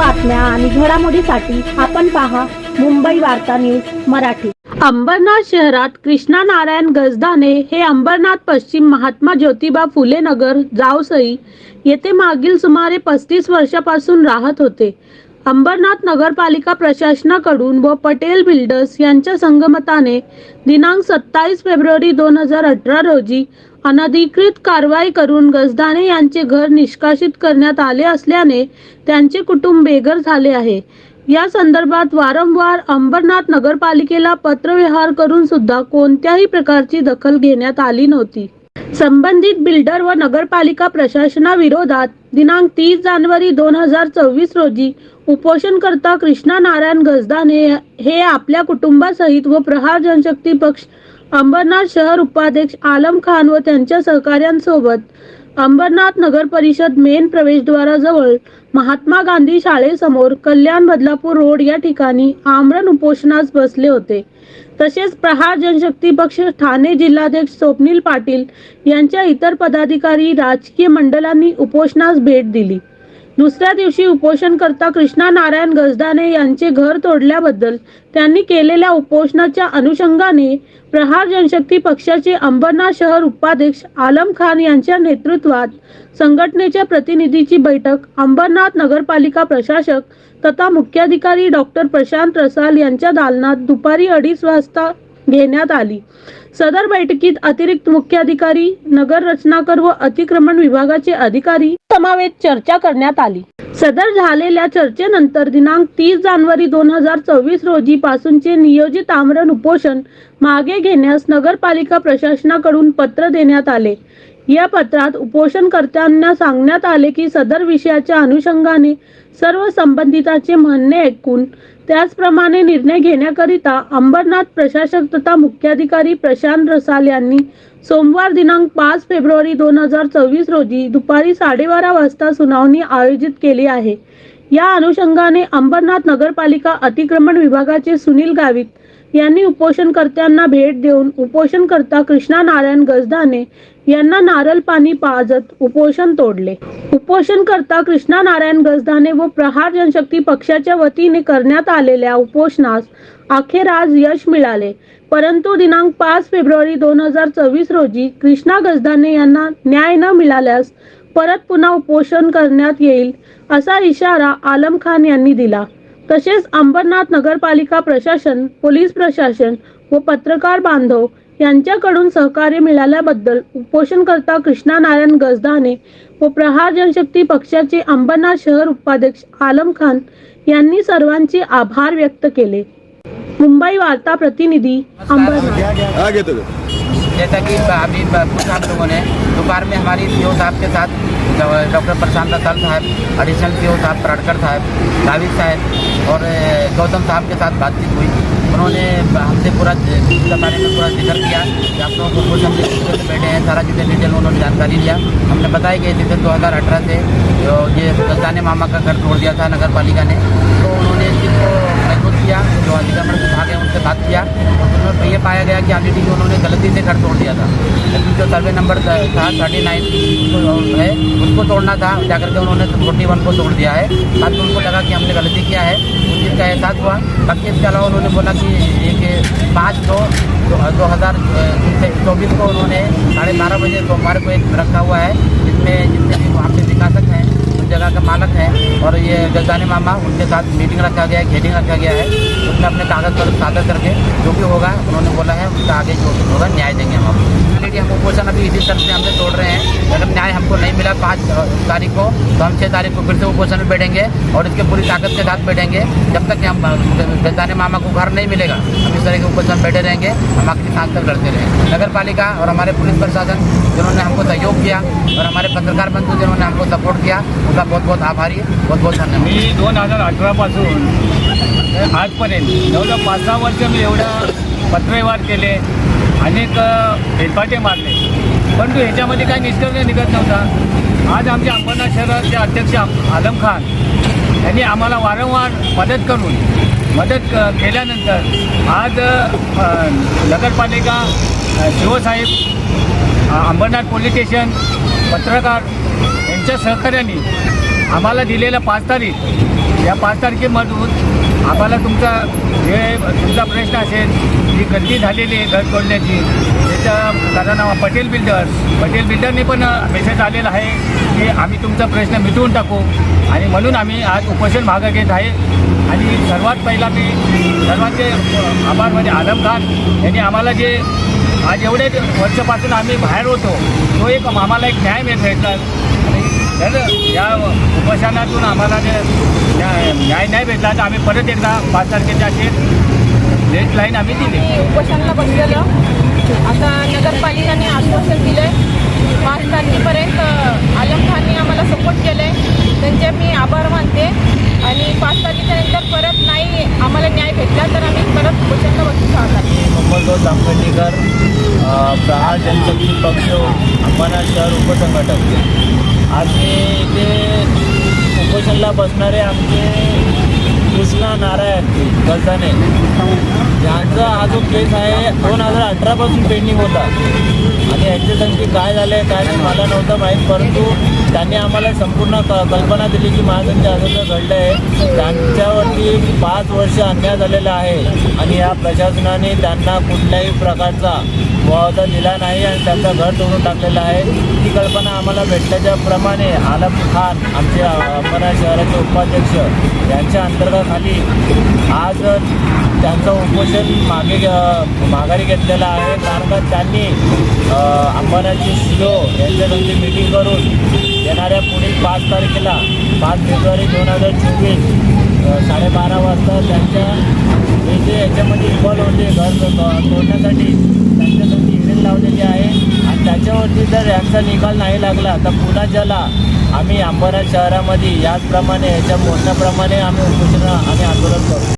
बातम्या आणि घडामोडीसाठी आपण पहा मुंबई वार्ता न्यूज मराठी. अंबरनाथ शहरात कृष्णा नारायण गजदाने हे अंबरनाथ पश्चिम महात्मा ज्योतिबा फुले नगर जावसई येथे मागील सुमारे पस्तीस वर्षापासून राहत होते. अंबरनाथ नगरपालिका प्रशासनाकडून व पटेल बिल्डर्स यांच्या संगमताने दिनांक सत्तावीस फेब्रुवारी दोन हजार अठरा रोजी अनधिकृत कारवाई करून गजदाने यांचे घर निष्कासित करण्यात आले असल्याने त्यांचे कुटुंब बेघर झाले आहे. या संदर्भात वारंवार अंबरनाथ नगरपालिकेला पत्रव्यवहार करून सुद्धा कोणत्याही प्रकारची दखल घेण्यात आली नव्हती. संबंधित बिल्डर व नगरपालिका प्रशासनाविरोधात दिनांक तीस जानेवारी दोन हजार चोवीस रोजी उपोषणकर्ता कृष्णा नारायण गजदाने हे आपल्या कुटुंबासहित व प्रहार जनशक्ती पक्ष अंबरनाथ शहर उपाध्यक्ष आलम खान व त्यांच्या सहकाऱ्यांसोबत अंबरनाथ नगर परिषद मेन प्रवेशद्वाराजवळ महात्मा गांधी शाळेसमोर कल्याण बदलापूर रोड या ठिकाणी आमरण उपोषणास बसले होते. तसेच प्रहार जनशक्ती पक्ष ठाणे जिल्हाध्यक्ष स्वप्नील पाटील यांच्या इतर पदाधिकारी राजकीय मंडळांनी उपोषणास भेट दिली. दुसऱ्या दिवशी उपोषणकर्ता कृष्णा नारायण गजदाने यांचे घर तोडल्याबद्दल त्यांनी केलेल्या उपोषणाच्या अनुषंगाने प्रहार जनशक्ती पक्षाचे अंबरनाथ शहर उपाध्यक्ष आलम खान यांच्या नेतृत्वात संघटनेच्या प्रतिनिधीची बैठक अंबरनाथ नगरपालिका प्रशासक तथा मुख्याधिकारी डॉक्टर प्रशांत रसाल यांच्या दालनात दुपारी अडीच वाजता घेण्यात आली. सदर बैठकीत अतिरिक्त मुख्याधिकारी नगर रचनाकर व अतिक्रमण विभागाचे अधिकारी समावेत चर्चा करण्यात आली. सदर झालेल्या चर्चेनंतर दिनांक तीस जानेवारी दोन हजार चोवीस रोजी पासूनचे नियोजित आमरण उपोषण मागे घेण्यास नगरपालिका प्रशासनाकडून पत्र देण्यात आले. या पत्रात उपोषणकर्त्यांना सांगण्यात आले की सदर विषयाच्या अनुषंगाने सर्व संबंधितांचे म्हणणे ऐकून त्याचप्रमाणे निर्णय घेण्याकरिता अंबरनाथ प्रशासक तथा मुख्याधिकारी प्रशांत रसाल यांनी सोमवार दिनांक पाच फेब्रुवारी दोन हजार चोवीस रोजी दुपारी साडेबारा वाजता सुनावणी आयोजित केली आहे. या अनुषंगाने अंबरनाथ नगरपालिका अतिक्रमण विभागाचे सुनील गावित यांनी उपोषणकर्त्यांना भेट देऊन उपोषणकर्ता कृष्णा नारायण गजदाने यांना नारळ पाणी पाजत उपोषण तोडले. उपोषणकर्ता कृष्णा नारायण गजदाने व प्रहार जनशक्ती पक्षाच्या वतीने करण्यात आलेल्या उपोषणास अखेर आज यश मिळाले. परंतु दिनांक पाच फेब्रुवारी दोन हजार चोवीस रोजी कृष्णा गजदाने यांना न्याय न मिळाल्यास परत पुन्हा उपोषण करण्यात येईल असा इशारा आलम खान यांनी दिला. तसेच अंबरनाथ नगरपालिका प्रशासन पोलीस प्रशासन व पत्रकार बांधव यांच्याकडून सहकार्य मिळाल्याबद्दल उपोषणकर्ता कृष्णा नारायण गजदाने व प्रहार जनशक्ती पक्षाचे अंबरनाथ शहर उपाध्यक्ष आलम खान यांनी सर्वांचे आभार व्यक्त केले. मुंबई वार्ता प्रतिनिधी अंबरनाथ. जैसा कि अभी पूछा आप लोगों ने दोपहर में हमारी पीओ साहब के साथ, डॉक्टर प्रशांत रसाल साहब एडिशनल पीओ साहब पराडकर साहब, दाविद साहब और गौतम साहब के साथ बातचीत हुई। उन्होंने हमसे पूरा इसके बारे में पूरा ज़िक्र किया कि आप लोगों को कुछ हम से बैठे हैं, सारा चीज़ें डिटेल उन्होंने जानकारी लिया। हमने बताया कि जैसे दो हज़ार अठारह से ये गलदाने मामा का घर तोड़ दिया था नगर पालिका ने। तो उन्होंने इस चीज़ को महसूस किया, जो अतिक्रमण विभाग है, उनसे बात किया। तो ये पाया गया कि ऑलरेडी उन्होंने गलती से घर तोड़ दिया था। लेकिन जो सर्वे नंबर था थर्टी नाइन है, उसको तोड़ना था। जाकर के उन्होंने फोर्टी वन को तोड़ दिया है। बाद में उनको लगा कि हमने गलती किया है। उस चीज़ का एहसास हुआ। बाकी इसके अलावा उन्होंने बोला कि एक पाँच दो दो हज़ार चौबीस को उन्होंने साढ़े बारह बजे सोमवार को एक रखा हुआ है। मालक है और ये गजाने मामा उनके साथ मीटिंग रखा गया है घेटिंग रखा गया है। उसमें अपने कागज़ पर सादर करके जो भी होगा उन्होंने बोला है उसका आगे जो भी होगा न्याय देंगे हम आपको। ऑलरेडी हम उपोषण अभी इसी तरह से हमने तोड़ रहे हैं। अगर न्याय हमको नहीं मिला पाँच तारीख को तो हम छः तारीख को फिर से उपोषण में बैठेंगे और इसके पूरी ताकत के साथ बैठेंगे। जब तक कि हम गजाने मामा को घर नहीं मिलेगा, हम इस तरह के में बैठे रहेंगे, हम आखिरी सांस तक लड़ते रहेंगे नगर पालिका और हमारे पुलिस प्रशासन, जिन्होंने हमको सहयोग किया और हमारे पत्रकार बंधु जिन्होंने हमको सपोर्ट किया, उनका बहुत बहुत आभारी बहुत बहुत धन्यवाद। मी दोन हज़ार अठरापासून आजपर्यंत, जवळजवळ पाच सहा वर्ष मी एवढं पत्रव्यवहार केले अनेक हेलपाटे मारले. परंतु ह्याच्यामध्ये काही निष्कर्ष निघत नव्हता. आज आमच्या अंबरनाथ शहराचे अध्यक्ष आम- आलम खान यांनी आम्हाला वारंवार मदत करून मदत क केल्यानंतर आज नगरपालिका शिवसाहेब अंबरनाथ पोलीस स्टेशन पत्रकार यांच्या सहकार्याने आम्हाला दिलेल्या पाच तारीख या पाच तारखेमधून आम्हाला तुमचा जे तुमचा प्रश्न असेल जी गर्दी झालेली आहे घर तोडण्याची. त्याच्या कारण पटेल बिल्डर. पटेल बिल्डरने पण मेसेज आलेला आहे की आम्ही तुमचा प्रश्न मिटवून टाकू. आणि म्हणून आम्ही आज उपोषण भाग घेत आहे. आणि सर्वात पहिला मी सर्वांचे आभार म्हणजे आलम खान यांनी आम्हाला जे आज एवढे वर्षापासून आम्ही बाहेर होतो तो एक आम्हाला एक न्याय मिळत भेटला तर या उपोषणातून आम्हाला जे न्याय न्याय नाही भेटला तर आम्ही परत एकदा पाच तारखेच्या असे डेट लाईन आम्ही दिली. उपोषणाला बसलेलं. आता नगरपालिकेने आश्वासन दिलं आहे पाच तारखेपर्यंत आलम खानने आम्हाला सपोर्ट केलं आहे त्यांचे मी आभार मानते. पाच तारखेच्यानंतर परत नाही आम्हाला न्याय भेटला तर आम्ही परत प्रचंड बसू सहा तारखेला मोहम्मद जामखेडकर प्रहार जनशक्ती पक्ष अंबाना शहर उपसंघटक. आज मी इथे उपोषणला बसणारे आमचे कृष्णा नारायण गलताने यांचा हा जो केस आहे दोन हजार अठरापासून पेंडिंग होता. आणि ॲक्सिडंटची काय झालं आहे काय नाही मला नव्हतं माहीत परंतु त्यांनी आम्हाला संपूर्ण क कल्पना दिली की महाजनच्या असं घडलं आहे त्यांच्यावरती पाच वर्ष अन्याय झालेला आहे. आणि या प्रशासनाने त्यांना कुठल्याही प्रकारचा मुआवजा दिला नाही आणि त्यांचं घर तोडून टाकलेलं आहे. ती कल्पना आम्हाला भेटल्याच्याप्रमाणे आलम खान आमचे अंबरनाथ शहराचे उपाध्यक्ष यांच्या अंतर्गाखाली आज त्यांचं उपोषण मागे माघारी घेतलेलं आहे. कारण का त्यांनी अ, अंबरनाथचे शिओ यांच्यासाठी मिटिंग करून येणाऱ्या पुढील पाच तारखेला पाच फेब्रुवारी दोन हजार चोवीस साडेबारा वाजता त्यांच्या हे जे याच्यामध्ये इन्व्हॉल्व होते घर तो- तोडण्यासाठी त्यांच्यासाठी लावलेली आहे. आणि त्याच्यावरती जर यांचा निकाल नाही लागला तर पुन्हा ज्याला आम्ही अंबरनाथ शहरामध्ये याचप्रमाणे याच्या मोठ्याप्रमाणे आम्ही उपोषणं आणि आंदोलन करू.